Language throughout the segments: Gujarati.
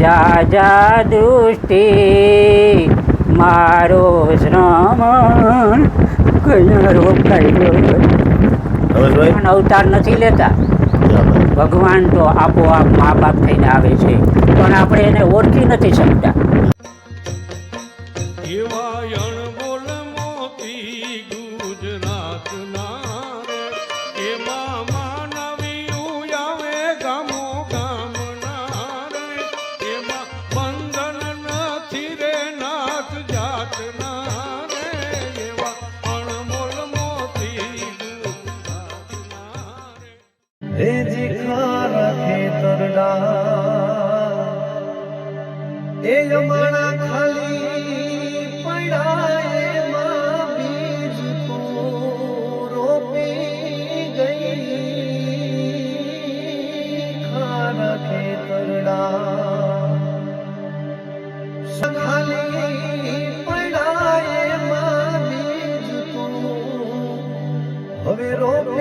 જા દુષ્ટિ મારો શ્રમણ પણ અવતાર નથી લેતા. ભગવાન તો આપોઆપ મા બાપ થઈને આવે છે. પણ આપણે એને ઓળખી નથી શકતા.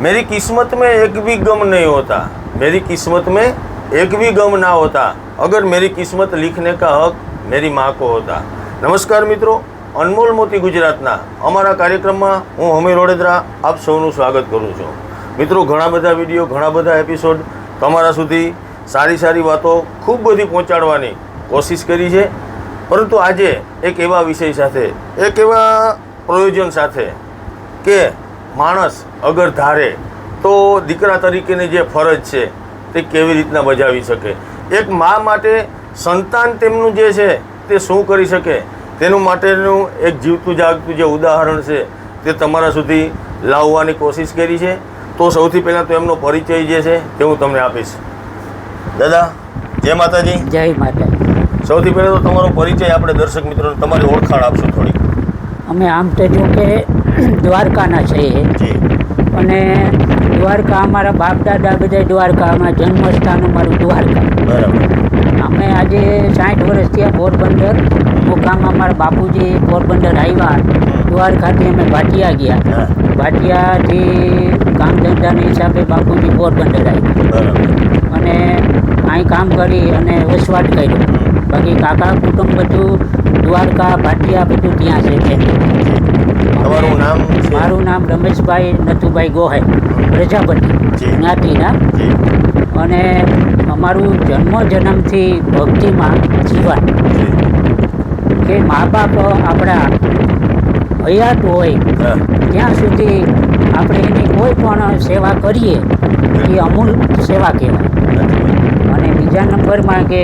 मेरी किस्मत में एक भी गम नहीं होता मेरी किस्मत में एक भी गम ना होता अगर मेरी किस्मत लिखने का हक मेरी माँ को होता નમસ્કાર મિત્રો અનમોલ મોતી ગુજરાતના અમારા કાર્યક્રમમાં હું હમી રોડેદરા આપ સૌનું સ્વાગત કરું છું મિત્રો ઘણા બધા વિડીયો ઘણા બધા એપિસોડ તમારા સુધી સારી સારી વાતો ખૂબ બધી પહોંચાડવાની કોશિશ કરી છે પરંતુ આજે એક એવા વિષય સાથે એક એવા પ્રયોજન સાથે કે માણસ અગર ધારે તો દીકરા તરીકેની જે ફરજ છે તે કેવી રીતના બજાવી શકે? એક મા માટે સંતાન તેમનું જે છે તે શું કરી શકે? તેનું માટેનું એક જીવતું જાગતું જે ઉદાહરણ છે તે તમારા સુધી લાવવાની કોશિશ કરી છે. તો સૌથી પહેલાં તો એમનો પરિચય જે છે તે હું તમને આપીશ. દાદા જય માતાજી. જય માતા સૌથી પહેલાં તો તમારો પરિચય આપણે દર્શક મિત્રોને તમારી ઓળખાણ આપશો થોડી અમે આમ તો જો કે દ્વારકાના છે અને દ્વારકા અમારા બાપ દાદા બધા દ્વારકામાં જન્મસ્થાન અમારું દ્વારકા. બરાબર. અમે આજે સાઠ વર્ષ થયા પોરબંદર. મુકામ અમારા બાપુજી પોરબંદર આવ્યા. દ્વારકાથી અમે ભાટિયા ગયા. ભાટિયાથી કામ ધંધાના હિસાબે બાપુજી પોરબંદર આવ્યા. બરાબર. અને અહીં કામ કરી અને વસવાટ કર્યો. બાકી કાકા કુટુંબ બધું દ્વારકા ભાટિયા બધું ત્યાં છે. તમારું નામ મારું નામ રમેશભાઈ નથુભાઈ ગોહાઈ પ્રજાપતિ જ્ઞાતિના. અને અમારું જન્મ જન્મથી ભક્તિમાં જીવન. કે મા બાપ આપણા હયાત હોય ત્યાં સુધી આપણે એની કોઈ પણ સેવા કરીએ એ અમૂલ સેવા કહેવાય. અને બીજા નંબરમાં કે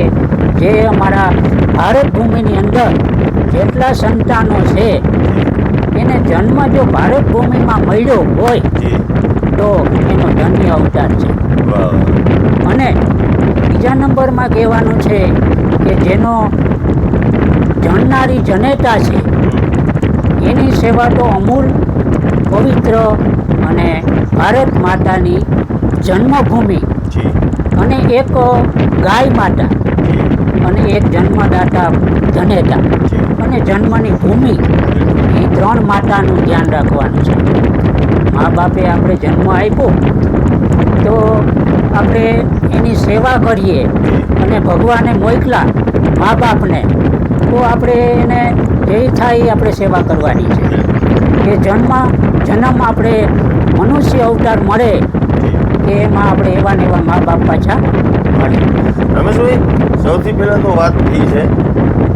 જે અમારા ભારત ભૂમિની અંદર જેટલા સંતાનો છે એને જન્મ જો ભારત ભૂમિમાં મળ્યો હોય તો એનો ધન્ય અવતાર છે. અને બીજા નંબરમાં કહેવાનું છે કે જેનો જણનારી જનેતા છે એની સેવા તો અમૂલ પવિત્ર અને ભારત માતાની જન્મભૂમિ. અને એક ગાય માતા. અને એક જન્મદાતા જનેતા. અને જન્મની ભૂમિ એ ત્રણ માતાનું ધ્યાન રાખવાનું છે. મા બાપે આપણે જન્મ આપ્યો, તો આપણે એની સેવા કરીએ અને ભગવાને મોકલા મા બાપને, તો આપણે એને જે થાય એ આપણે સેવા કરવાની છે. કે જન્મ જન્મ આપણે મનુષ્ય અવતાર મળે કે એમાં આપણે એવા ને એવા મા બાપ પાછા મળે. રમેશભાઈ, સૌથી પહેલાં તો વાત થઈ છે,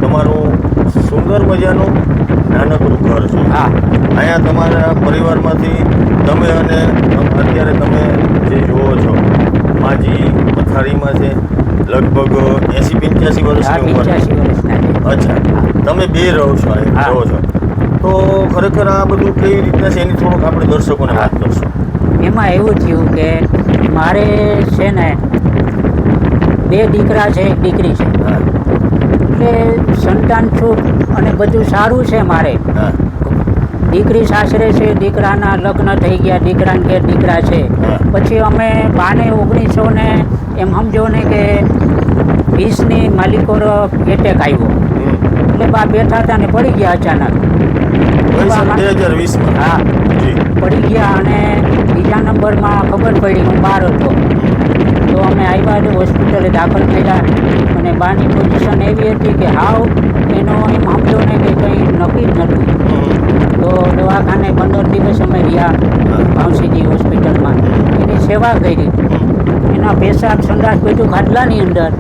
તમારું સુંદર મજાનું નાનકડું ઘર છે. હા. અહીંયા તમારા પરિવારમાંથી તમે અને અત્યારે તમે જે જુઓ છો માજી પથારીમાં છે લગભગ એંસી પંચ્યાસી વર્ષની ઉંમર અચ્છા. તમે બે રહો છો. રહો છો. તો ખરેખર આ બધું કેવી રીતના છે એની થોડુંક આપણે દર્શકોને વાત કરશું. એમાં એવું થયું કે મારે છે ને બે દીકરા છે એક દીકરી છે. હા સંતાન છૂટ અને બધું સારું છે મારે. દીકરી સાસરે છે દીકરાના લગ્ન થઈ ગયા દીકરાને કે દીકરા છે. પછી અમે બાને ઓગણીસો ને એમ સમજો ને કે વીસની માલિકો એટેક આવ્યો. એટલે બા બેઠા હતા ને પડી ગયા અચાનક. હા. પડી ગયા અને બીજા નંબરમાં ખબર પડી હું બહાર હતો. તો અમે આવ્યા હોસ્પિટલે દાખલ થયા અને બાની પોઝિશન એવી હતી કે હાવ એનો એમ સમજો ને કે કંઈ નક્કી જ નથી. તો દવાખાને પંદર દિવસ અમે રહ્યા ભાવસીજી હોસ્પિટલમાં. એની સેવા કરી. એના પેશાબ સંદાસ બધું ખાટલાની અંદર.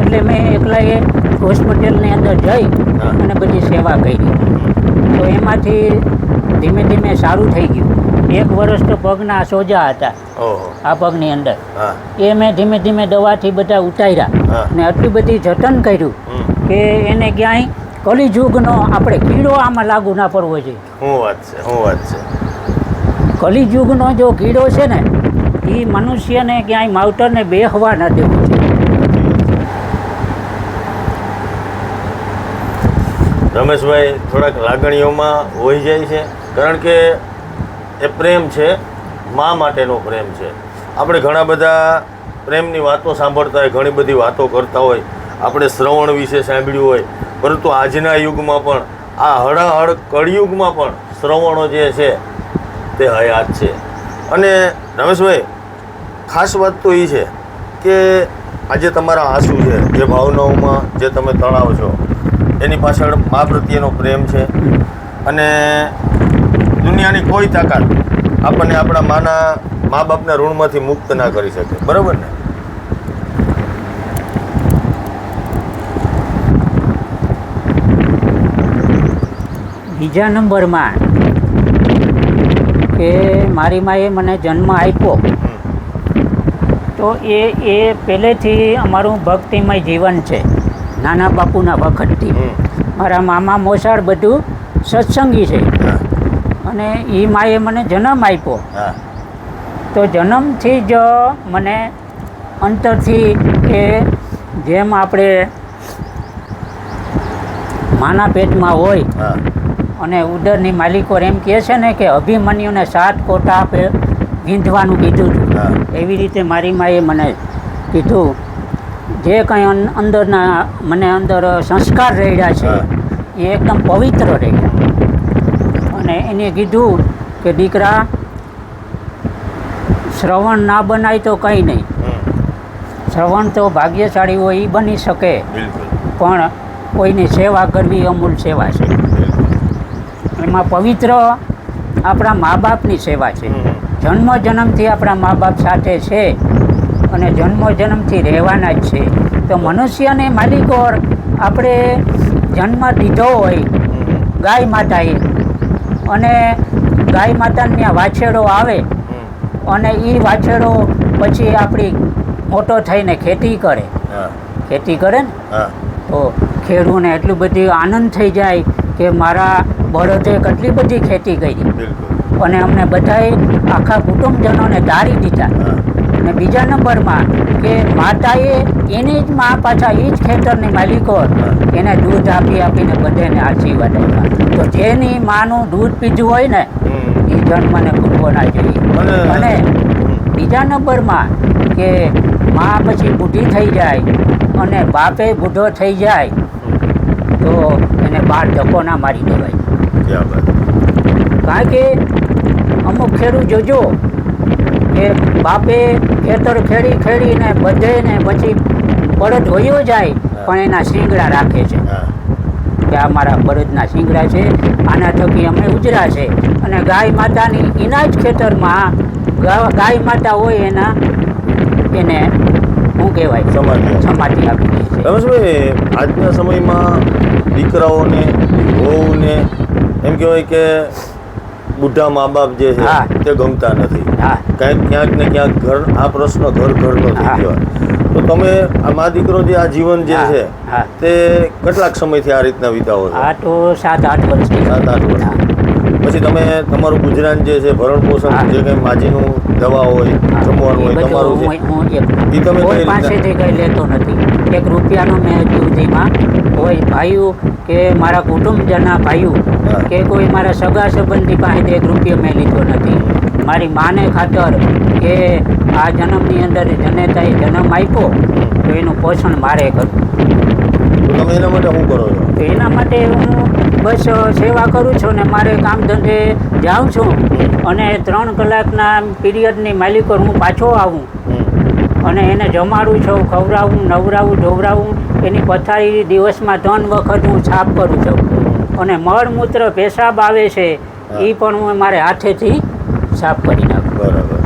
એટલે મેં એકલાએ હોસ્પિટલની અંદર જઈ અને બધી સેવા કરી. તો એમાંથી ધીમે ધીમે સારું થઈ ગયું. એક વર્ષ તો પગના સોજા હતા. આ પગની અંદર. એ મેં ધીમે ધીમે દવાથી બધા ઉતાર્યા અને ને આટલી બધી જતન કર્યું કે એને ક્યાંય કલિયુગનો આપણે કીડો આમાં લાગુ ના પડવો જોઈએ. શું વાત છે શું વાત છે? કલિયુગનો જો કીડો છે ને એ મનુષ્યને ક્યાંય માવતરને બેહવા ન દેવું છે રમેશભાઈ થોડાક લાગણીઓમાં હોઈ જાય છે. કારણ કે એ પ્રેમ છે, મા માટેનો પ્રેમ છે. આપણે ઘણા બધા પ્રેમની વાતો સાંભળતા હોય, ઘણી બધી વાતો કરતા હોય, આપણે શ્રવણ વિશે સાંભળ્યું હોય, પરંતુ આજના યુગમાં પણ, આ હળાહળ કળિયુગમાં પણ શ્રવણો જે છે, તે હયાત છે. અને રમેશભાઈ, ખાસ વાત તો એ છે કે આજે તમારા આંસુ છે, જે ભાવનાઓમાં જે તમે તણાવ છો, એની પાછળ મા પ્રત્યેનો પ્રેમ છે. અને દુનિયાની કોઈ તાકાત આપણને આપણા માના મા બાપના ઋણમાંથી મુક્ત ના કરી શકે. બરાબર ને? બીજા નંબરમાં કે મારી માએ મને જન્મ આપ્યો. તો એ એ પહેલેથી અમારું ભક્તિમય જીવન છે. નાના બાપુના વખતથી મારા મામા મોસાળ બધું સત્સંગી છે. અને એ માએ મને જન્મ આપ્યો. તો જન્મથી જ મને અંતરથી કે જેમ આપણે માના પેટમાં હોય અને ઉદરની માલિકો એમ કહે છે ને કે અભિમન્યુને સાત કોટા આપે વીંધવાનું કીધું હતું એવી રીતે મારી માએ મને કીધું. જે કંઈ અંદરના મને અંદર સંસ્કાર રહ્યા છે એ એકદમ પવિત્ર રહ્યા અને એને કીધું કે દીકરા શ્રવણ ના બનાય તો કંઈ નહીં. શ્રવણ તો ભાગ્યશાળી હોય એ બની શકે. પણ કોઈની સેવા કરવી અમૂલ સેવા છે. એમાં પવિત્ર આપણા મા બાપની સેવા છે. જન્મ જન્મથી આપણા મા બાપ સાથે છે અને જન્મ જન્મથી રહેવાના જ છે. તો મનુષ્યને માલિકોર આપણે જન્મ દીધો હોય. ગાય માતાએ અને ગાય માતાને વાછેડો આવે અને એ વાછેડો પછી આપણી મોટો થઈને ખેતી કરે. ખેતી કરે ને? તો ખેડૂને એટલું બધું આનંદ થઈ જાય કે મારા બળદે કેટલી બધી ખેતી કરી. અને અમને બધાએ આખા કુટુંબજનોને તારી દીધા. અને બીજા નંબરમાં કે માતાએ એની જ મા પાછા એ જ ખેતરની માલિકો એને દૂધ આપી આપીને બધાને આશીર્વાદ આપ્યા. તો જેની માનું દૂધ પીધું હોય ને એ જન્મને ભૂલવો ના જોઈએ અને બીજા નંબરમાં કે મા પછી બુઢી થઈ જાય અને બાપે બુઢો થઈ જાય તો એને બાર ધક્કો ના મારી દેવાય. કારણ કે અમુક ખેડૂત જોજો કે બાપે ખેતર ખેડી ખેડીને બધે ને પછી બળદ હોયો જાય પણ એના શીંગડા રાખે છે. કે આ મારા બળદના શીંગડા છે આના થકી અમે ઉજરા છે. અને ગાય માતાની એના જ ખેતરમાં ગાય માતા હોય એના એને શું કહેવાય સમાધિ. સમાધિ આપી દે છે. રમેશભાઈ આજના સમયમાં દીકરાઓને વહુને એમ કહેવાય કે બુઢા મા બાપ જે છે હા. તે ગમતા નથી? હા. ક્યાંક ને ક્યાંક ઘર આ પ્રશ્ન ઘર ઘરનો થઈ. ગયો. તો તમે આ મા દીકરો જે આ જીવન જે છે હા. તે કેટલાક સમયથી આ રીતના વિતાવો છો? આ તો સાત આઠ વર્ષથી સાત આઠ વર્ષ. પછી તમે તમારું ગુજરાન જે છે ભરણ. પોષણ જે કંઈ માજીનું દવા હોય જમવાનું હોય તમારું છે ઈ તમે કઈ પાસેથી કઈ લેતો નથી. એક રૂપિયાનો મેં સુધીમાં કોઈ ભાઈઓ કે મારા કુટુંબજના ભાઈઓ કે કોઈ મારા સગા સંબંધી પાસેથી એક રૂપિયો મેં લીધો નથી. મારી માને ખાતર કે આ જન્મની અંદર જનેતાએ જન્મ આપ્યો તો એનું પોષણ મારે કરવું. તમે એના માટે શું કરો છો? તો એના માટે હું બસ સેવા કરું છું ને મારે કામ ધંધે જાઉં છું. અને ત્રણ કલાકના પીરિયડની માલિકો હું પાછો આવું. અને એને જમાડું છું ખવડાવું નવરાવું ધોવરાવું. એની પથારી દિવસમાં ત્રણ વખત હું સાફ કરું છું. અને મળમૂત્ર પેશાબ આવે છે એ પણ હું મારે હાથેથી સાફ કરી નાખો. બરાબર.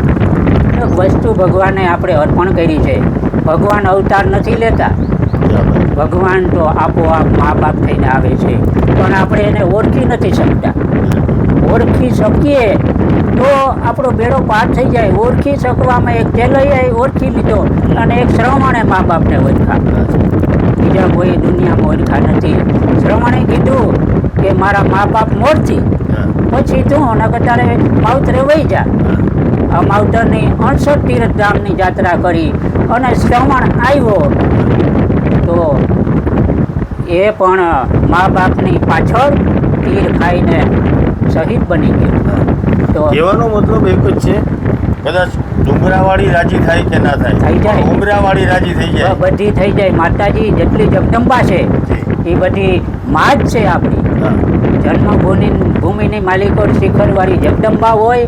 વસ્તુ ભગવાને આપણે અર્પણ કરી છે. ભગવાન અવતાર નથી લેતા. ભગવાન તો આપોઆપ મા બાપ થઈને આવે છે. પણ આપણે એને ઓળખી નથી શકતા. ઓળખી શકીએ તો આપણો બેડો પાર થઈ જાય. ઓળખી શકવામાં એક તેલૈયાએ ઓળખી લીધો અને એક શ્રવણે મા બાપને ઓળખા. બીજા કોઈ દુનિયામાં ઓળખા નથી. શ્રવણે કીધું કે મારા મા બાપ મોરથી. પછી તું નકર તારે માવતરે વહી જા. આ માવતરની અણસઠ તીર્થ ધામની જાત્રા કરી અને શ્રવણ આવ્યો. તો એ પણ મા બાપની પાછળ તીર ખાઈને શહીદ બની ગયો. તો કહેવાનો મતલબ એક જ છે કદાચ ડુંગરાવાળી રાજી થાય કે ના થાય? થઈ જાય. ડુંગરાવાળી રાજી થઈ જાય? બધી થઈ જાય. માતાજી જેટલી જગદંબા છે એ બધી માં જ છે આપણી. જન્મભૂમિ ભૂમિની માલિકો શિખરવાળી જગદંબા હોય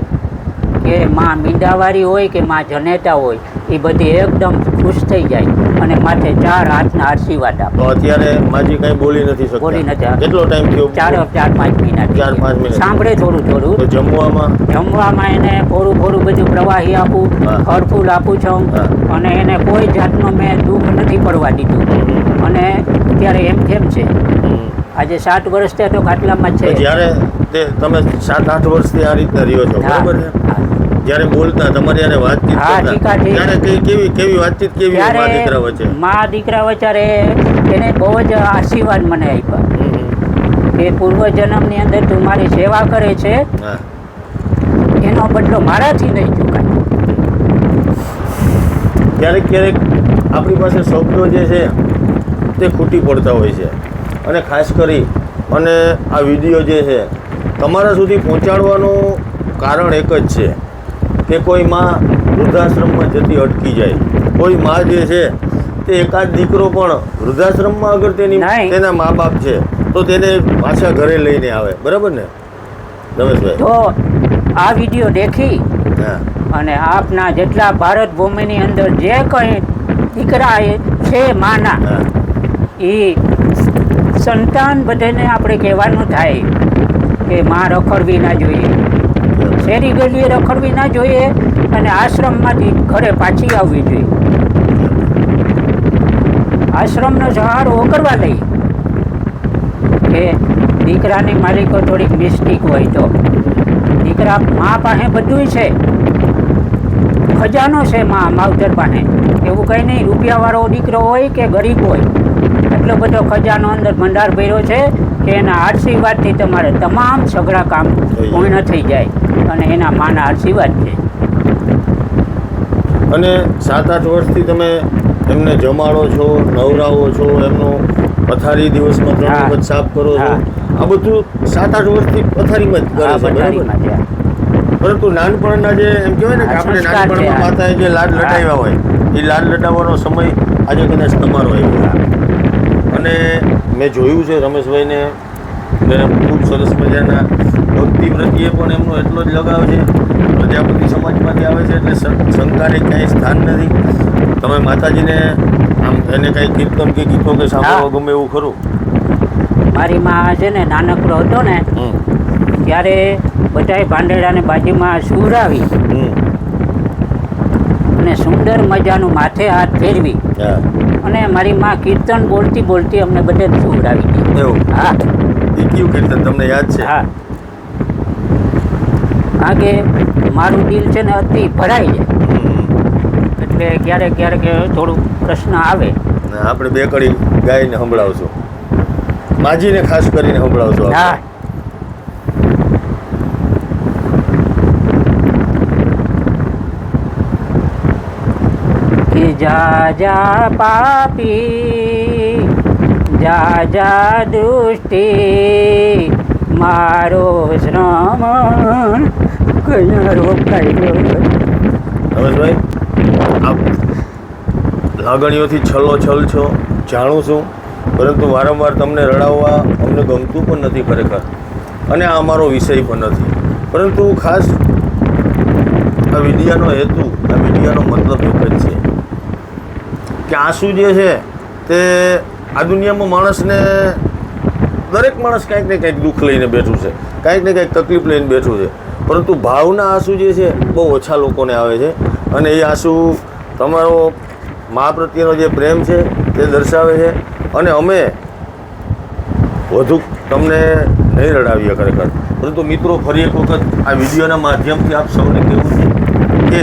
કે માં મીંડાવાળી હોય કે માં જનેતા હોય એ બધી એકદમ ખુશ થઈ જાય અને માથે ચાર હાથના આશીર્વાદ આપે. તો અત્યારે માજી કઈ બોલી નથી શકતા. બોલી નથી કેટલો ટાઈમ થયો? ચાર ચાર પાંચ મહિના ચાર પાંચ મહિના. સાંભળે થોડું તો થોડું જમવામાં? જમવામાં એને થોડું થોડું બધું પ્રવાહી આપું ફળફૂલ આપું છું. અને એને કોઈ જાતનું મેં દુઃખ નથી પડવા દીધું. અને અત્યારે એમ કેમ છે. આજે સાત વર્ષ થયા તો ખાટલામાં જ છે. જ્યારે તે તમે સાત આઠ વર્ષથી આ રીતના રહ્યો છો બરાબર છે? જ્યારે બોલતા તમારી યારે વાતચીત કરતા. ત્યારે કેવી કેવી વાતચીત કેવી મા દીકરા વચ્ચે? મા દીકરા વચ્ચે એને બહુ જ આશીર્વાદ મને આપ્યા. કે પૂર્વજન્મની અંદર તું મારી સેવા કરે છે એનો બદલો મારાથી નહીં ચૂકાય. ક્યારેક ક્યારેક આપણી પાસે સ્વપ્નો જે છે તે ખૂટી પડતા હોય છે. અને ખાસ કરી અને આ વીડિયો જે છે તમારા સુધી પહોંચાડવાનું કારણ એક જ છે કે કોઈ માં વૃદ્ધાશ્રમમાં જતી અટકી જાય. કોઈ માં જે છે તે એકાદ દીકરો પણ વૃદ્ધાશ્રમમાં અગર તેની. તેના મા બાપ છે તો તેને પાછા ઘરે લઈને આવે. બરાબર ને? રમેશભાઈ. તો આ વીડિયો દેખી અને આપના જેટલા ભારત ભૂમિની અંદર જે કંઈ દીકરા છે માના એ સંતાન બધાને આપણે કહેવાનું થાય કે માં રખડવી ના જોઈએ. શેરી ગલીએ રખડવી ના જોઈએ અને આશ્રમમાંથી ઘરે પાછી આવવી જોઈએ. આશ્રમનો સહારો કરવા લઈ કે દીકરાની માલિકો થોડીક મિસ્ટેક હોય તો. દીકરા મા પાસે બધુંય છે. ખજાનો છે મા, માવતર પાસે. એવું કંઈ નહીં, રૂપિયાવાળો દીકરો હોય કે ગરીબ હોય. એટલો બધો ખજાનો અંદર ભંડાર ભર્યો છે કે એના આશીર્વાદથી તમારે તમામ સઘળા કામ પૂર્ણ થઈ જાય અને એના માના આશીર્વાદ છે. અને સાત આઠ વર્ષથી તમે એમને જમાડો છો નવરાવો છો એમનું પથારી દિવસમાં ત્રણ વખત સાફ કરો છો. આ બધું સાત આઠ વર્ષથી પથારીમાં જ કરે છે બરાબર? પરંતુ નાનપણના જે એમ કહેવાય ને કે આપણે નાનપણમાં માતાએ જે લાડ. લડાવ્યા હોય એ લાડ લડાવવાનો સમય આજે કદાચ તમારો આવ્યો. અને મેં જોયું છે રમેશભાઈને. કે ખૂબ સરસ મજાના ભક્તિ પ્રત્યે પણ એમનો એટલો જ લગાવ છે. પ્રજાપતિ સમાજમાંથી આવે છે એટલે શંકાને ક્યાંય સ્થાન નથી. તમે માતાજીને આમ એને કાંઈ કીર્તન કે ગીતો કે સાંભળવા ગમે એવું ખરું? મારી માં છે ને નાનકડો હતો ને ત્યારે બધાય ભાંડેડાને બાજુમાં સુવરાવી અને સુંદર મજાનું માથે હાથ ફેરવી. અને મારી માં કીર્તન બોલતી બોલતી અમને બધે સુવરાવી દીધું એવું? હા. એ કયું કીર્તન તમને યાદ છે? હા. કારણ કે મારું દિલ છે ને અતિ ભરાઈ જાય. એટલે ક્યારેક ક્યારેક થોડું પ્રશ્ન આવે. આપણે બે કડી ગાઈને સંભળાવશું. માજીને ખાસ કરીને સંભળાવશો હા. જા જા પાપી જા જા દુષ્ટિ, મારો શ્રમ કયા રોકાઈ ગયો રમેશભાઈ, આપ લાગણીઓથી છલો છલ છો, જાણું છું, પરંતુ વારંવાર તમને રડાવવા અમને ગમતું પણ નથી ખરેખર. અને આ અમારો વિષય પણ નથી. પરંતુ ખાસ આ વિડિયાનો હેતુ, આ વિડિયાનો મતલબ એક જ છે. કે આંસુ જે છે તે આ દુનિયામાં માણસને દરેક માણસ કાંઈક ને કાંઈક દુઃખ લઈને બેઠું છે કાંઈક ને કાંઈક તકલીફ લઈને બેઠું છે. પરંતુ ભાવના આંસુ જે છે બહુ ઓછા લોકોને આવે છે અને એ આંસુ તમારો મા પ્રત્યેનો જે પ્રેમ છે તે દર્શાવે છે અને અમે વધુ તમને નહીં રડાવીએ ખરેખર. પરંતુ મિત્રો, ફરી એક વખત આ વિડીયોના માધ્યમથી આપ સૌને કહેવું છે કે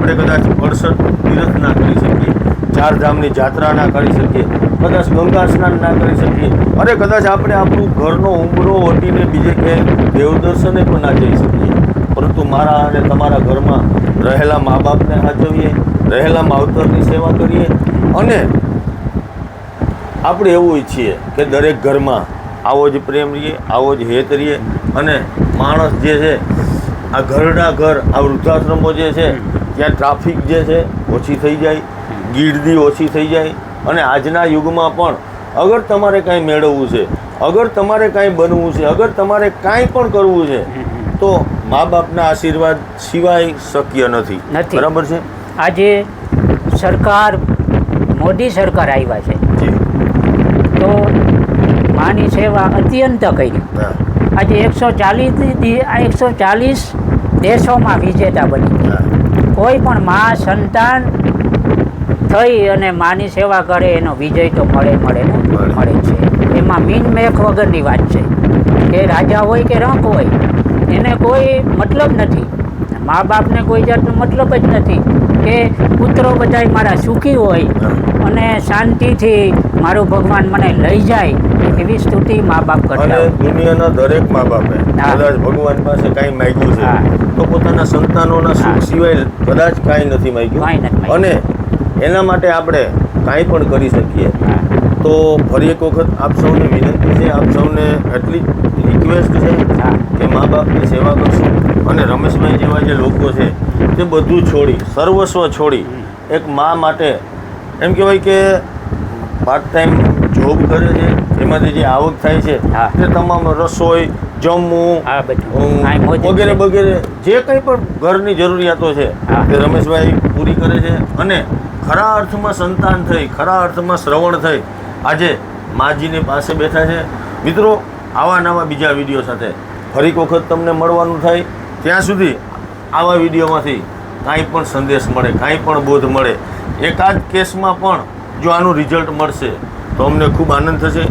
આપણે કદાચ અડસઠ તીરથ ના કરી શકીએ, ચાર ધામની જાત્રા ના કરી શકીએ, કદાચ ગંગા સ્નાન ના કરી શકીએ અરે કદાચ આપણે આપણું ઘરનો ઉમરો ઓટીને બીજે ક્યાંય દેવદર્શને પણ ના જઈ શકીએ. પરંતુ મારા અને તમારા ઘરમાં રહેલા મા બાપને સાચવીએ રહેલા માવતરની સેવા કરીએ, અને આપણે એવું ઈચ્છીએ કે દરેક ઘરમાં આવો જ પ્રેમ રહીએ, આવો જ હેત રહીએ, અને માણસ જે છે, આ ઘરના ઘર, આ વૃદ્ધાશ્રમો જે છે ત્યાં ટ્રાફિક જે છે ઓછી થઈ જાય ગીર્દી ઓછી થઈ જાય. અને આજના યુગમાં પણ અગર તમારે કાંઈ મેળવવું છે અગર તમારે કાંઈ બનવું છે અગર તમારે કાંઈ પણ કરવું છે તો મા બાપના આશીર્વાદ સિવાય શક્ય નથી. બરાબર છે? આજે સરકાર મોદી સરકાર આવ્યા છે. તો માની સેવા અત્યંત કરી. આજે એકસો ચાલીસ એકસો ચાલીસ દેશોમાં વિજેતા બની. કોઈ પણ મા સંતાન થઈ અને માની સેવા કરે એનો વિજય તો મળે મળે ને? મળે. મળે છે. એમાં મીન મેખ વગરની વાત છે. કે રાજા હોય કે રંક હોય એને કોઈ મતલબ નથી. મા બાપને કોઈ જાતનો મતલબ જ નથી. કે પુત્રો બધાય મારા સુખી હોય અને શાંતિથી મારો ભગવાન મને લઈ જાય એવી સ્તુતિ મા બાપ કરતા દુનિયાના દરેક મા બાપે. કદાચ ભગવાન પાસે કાંઈ માંગ્યું છે તો પોતાના સંતાનોના સુખ સિવાય કદાચ કાંઈ નથી માગ્યું. અને એના માટે આપણે કાંઈ પણ કરી શકીએ. તો ફરી એક વખત આપ સૌને વિનંતી છે આપ સૌને એટલી રિક્વેસ્ટ છે. કે મા બાપની સેવા કરશું. અને રમેશભાઈ જેવા જે લોકો છે તે બધું છોડી સર્વસ્વ છોડી એક મા માટે એમ કહેવાય કે પાર્ટ ટાઈમ જોબ કરે છે એમાંથી જે આવક થાય છે. તે તમામ રસોઈ જમવું વગેરે વગેરે જે કંઈ પણ ઘરની જરૂરિયાતો છે. તે રમેશભાઈ પૂરી કરે છે અને ખરા અર્થમાં સંતાન થઈ ખરા અર્થમાં શ્રવણ થઈ આજે માજીની પાસે બેઠા છે મિત્રો આવા નવા બીજા વીડિયો સાથે ફરી વખત તમને મળવાનું થાય ત્યાં સુધી આવા વિડીયોમાંથી કાંઈ પણ સંદેશ મળે, કાંઈ પણ બોધ મળે. એકાદ કેસમાં પણ જો આનું રિઝલ્ટ મળશે, તો અમને ખૂબ આનંદ થશે.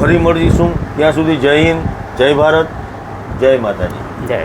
ફરી મળીશું. ત્યાં સુધી જય હિન્દ, જય ભારત, જય માતાજી. જય.